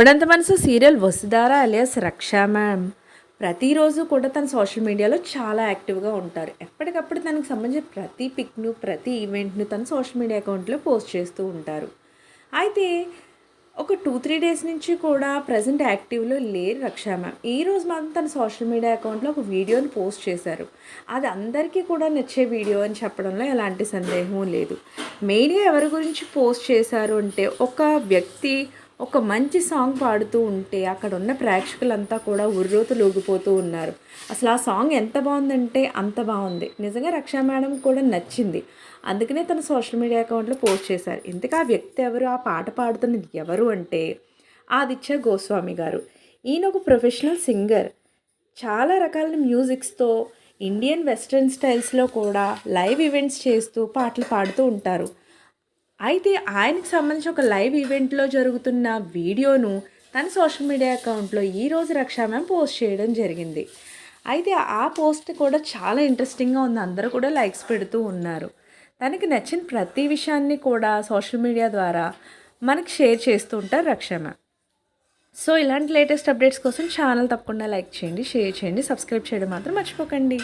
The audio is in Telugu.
ఇప్పుడంత మనసు serial Vasudhara alias Raksha ma'am? ప్రతిరోజు కూడా తన సోషల్ మీడియాలో చాలా యాక్టివ్గా ఉంటారు. ఎప్పటికప్పుడు తనకు సంబంధించిన ప్రతి పిక్ను ప్రతి ఈవెంట్ను తన సోషల్ మీడియా అకౌంట్లో పోస్ట్ చేస్తూ ఉంటారు. అయితే ఒక టూ త్రీ డేస్ నుంచి కూడా ప్రజెంట్ యాక్టివ్లో లేరు రక్షా మ్యామ్. ఈ రోజు మాత్రం తన సోషల్ మీడియా అకౌంట్లో ఒక వీడియోని పోస్ట్ చేశారు. అది అందరికీ కూడా నచ్చే వీడియో అని చెప్పడంలో ఎలాంటి సందేహం లేదు. మెయిన్గా ఎవరి గురించి పోస్ట్ చేశారు అంటే ఒక వ్యక్తి ఒక మంచి సాంగ్ పాడుతూ ఉంటే అక్కడ ఉన్న ప్రేక్షకులంతా కూడా ఉర్రోతు లూగిపోతూ ఉన్నారు. అసలు ఆ సాంగ్ ఎంత బాగుందంటే అంత బాగుంది. నిజంగా రక్షా మేడం కూడా నచ్చింది. అందుకనే తన సోషల్ మీడియా అకౌంట్లో పోస్ట్ చేశారు. ఇంతకు ఆ వ్యక్తి ఎవరు? ఆ పాట పాడుతున్నది ఎవరు అంటే ఆదిత్య గోస్వామి గారు. ఈయన ఒక ప్రొఫెషనల్ సింగర్. చాలా రకాల మ్యూజిక్స్తో ఇండియన్ వెస్ట్రన్ స్టైల్స్లో కూడా లైవ్ ఈవెంట్స్ చేస్తూ పాటలు పాడుతూ ఉంటారు. అయితే ఆయనకు సంబంధించి ఒక లైవ్ ఈవెంట్లో జరుగుతున్న వీడియోను తన సోషల్ మీడియా అకౌంట్లో ఈరోజు రక్షా మ్యామ్ పోస్ట్ చేయడం జరిగింది. అయితే ఆ పోస్ట్ కూడా చాలా ఇంట్రెస్టింగ్గా ఉంది. అందరూ కూడా లైక్స్ పెడుతూ ఉన్నారు. తనకి నచ్చిన ప్రతి విషయాన్ని కూడా సోషల్ మీడియా ద్వారా మనకు షేర్ చేస్తూ ఉంటారు రక్షా మ్యామ్ సో ఇలాంటి లేటెస్ట్ అప్డేట్స్ కోసం ఛానల్ తప్పకుండా లైక్ చేయండి షేర్ చేయండి సబ్స్క్రైబ్ చేయడం మాత్రం మర్చిపోకండి.